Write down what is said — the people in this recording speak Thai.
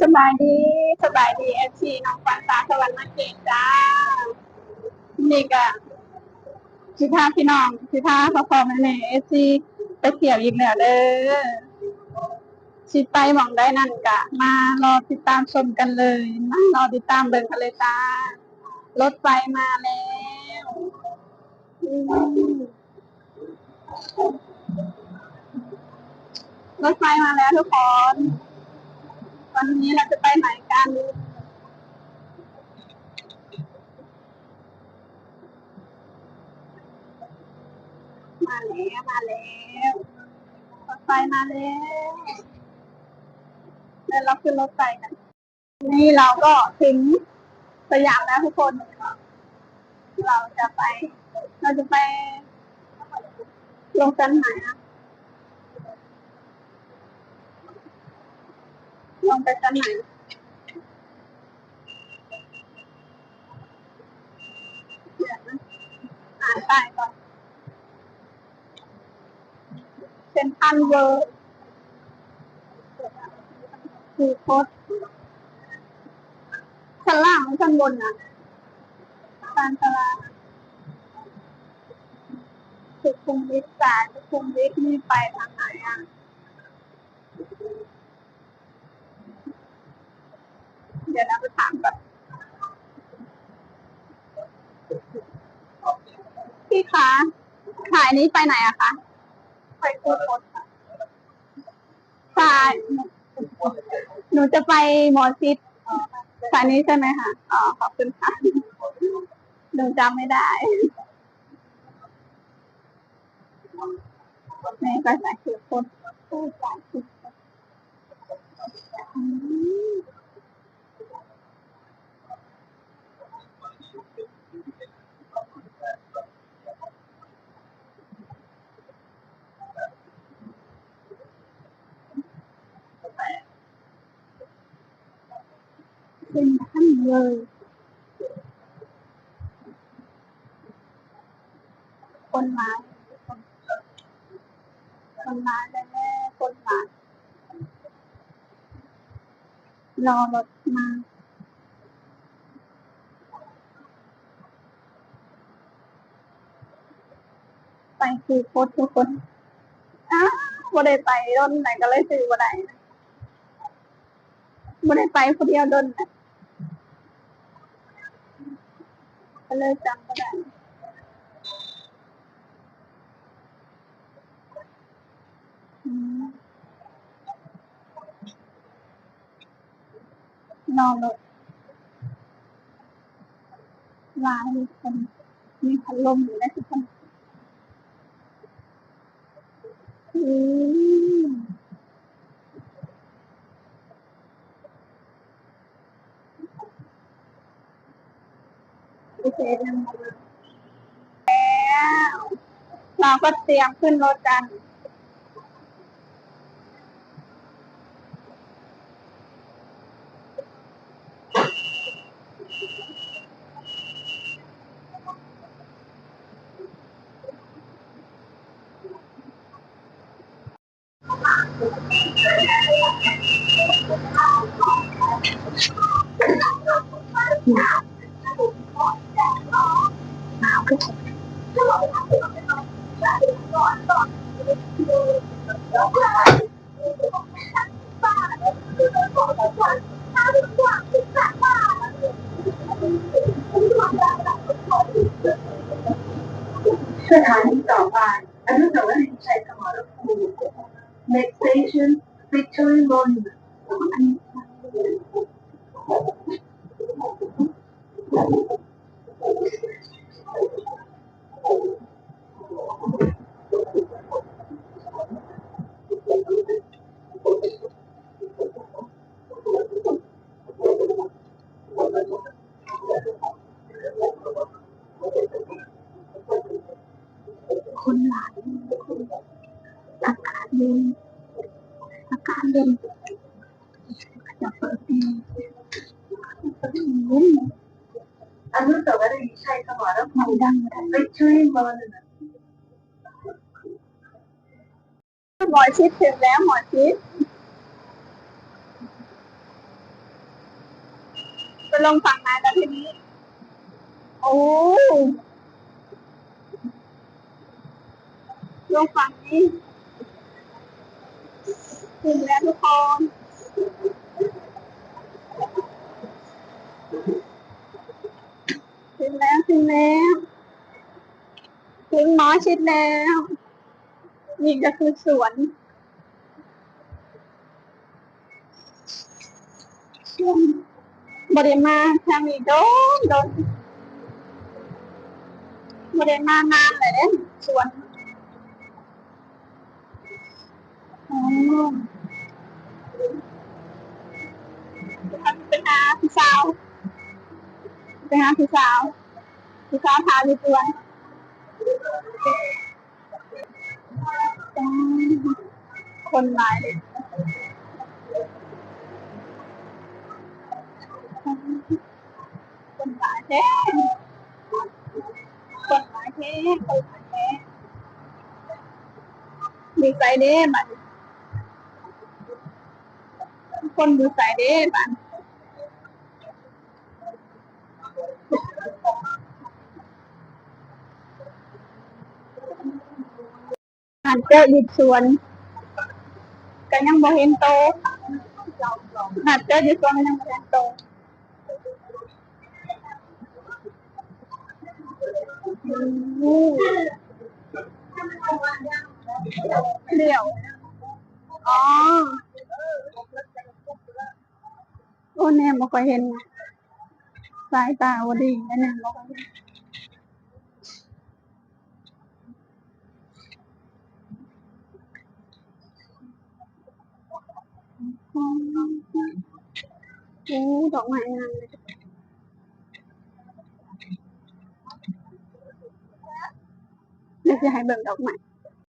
สบายดีสบายดีเอฟซีน้องปันตาสวรรค์มาเกตจ้า นี่ก็สิพาพี่น้องสิพาพ่อพ่อแม่แม่เอฟซีไปเที่ยวอีกแล้วเด้อสิดไปหมองได้นั่นกะ มารอติดตามชมกันเลยมารอติดตามเบิ่งกันเลยจ้ารถไฟมาแล้วรถไฟมาแล้วทุกคน วันนี้เราจะไปไหนกันมาแล้วมาแล้วรถไฟมาแล้วเดี๋ยวเราขึ้นรถไฟกัน นี่เราก็ถึงสยามแล้วทุกคน เราจะไป เราจะไปลงชั้นไหนอะลง ไปชั้นไหนเดี๋ยนะอ่านป้ายก่อนเซ็นทรัลเวิร์คือโคตรชั้นล่างหรือชั้นบนนะชั้นตารางสุขุมวิทสายสุขุมวิทนี่ไปทางไหนอะ เดี๋ยวเราไปถามก่อนพี่คะขายนี้ไปไหนอะคะไปกูดรถค่ะใช่หนูจะไปหมอชิดสายนี้ใช่ไหมคะอ๋อขอบคุณค่ะหนูจำไม่ได้แม่ไปสายคือคนสายอคนอื เป็นท่านเลยคนมาคนมาแน่คนมารอรถมาไปคือโคตรทุกคนอ้าวบ่ได้ไปร่นไหนก็เลยซื้อบ่ได้นะบ่ได้ไปคนเดียวดนนะ ก็เลยจำบ่ได้นอืมรอรถลายคนมีพัดลมอยู่นะทุกคนอืม แล้วเราก็เตรียมขึ้นรถกัน สถานีต่อไปอนุสาวรีย์ชัยสมรภูมิ Next station Victory Monument กาศเย็นจะเปิดเพลงเปิดเพลงเย็นอนุสาวรีย์ชัยสมรภูไม่มิดังไม่ได้ Victory Monument หมอชิดถึงแล้วหมอชิดไปลงฝั่งไหนแล้วทีนี้ โอ้ลงฝั่งนี้ ถึงแล้วทุกคนถึงแล้วถึงแล้วถึงหมอชิดแล้วนี่ก็คือสวนช่วงบริมาทางนี้โดนโดนบริมานานเลยสวนอ๋อ ไปหาพี่สาวไปหาพี่สาวพี่สาวพาอยู่สวนคนหลายเลยคนหลายแท้คนหลายแท้คนหลายแท้ดีใจเด้บัด คนดีใจเด้บัดอ่านเจอหยุดสวนก็ยังบ่เห็นโตหาเจอหยุดสวนก็ยังบ่เห็นโตเดี่ยวอ๋อ โอ้แน่บ่ค่อยเห็นนะสายตาบ่ดีแน่บ่ค่อยเห็นโอ้ดอกไม้งามเลยเดี๋ยวจะให้เบิ่งดอกไม้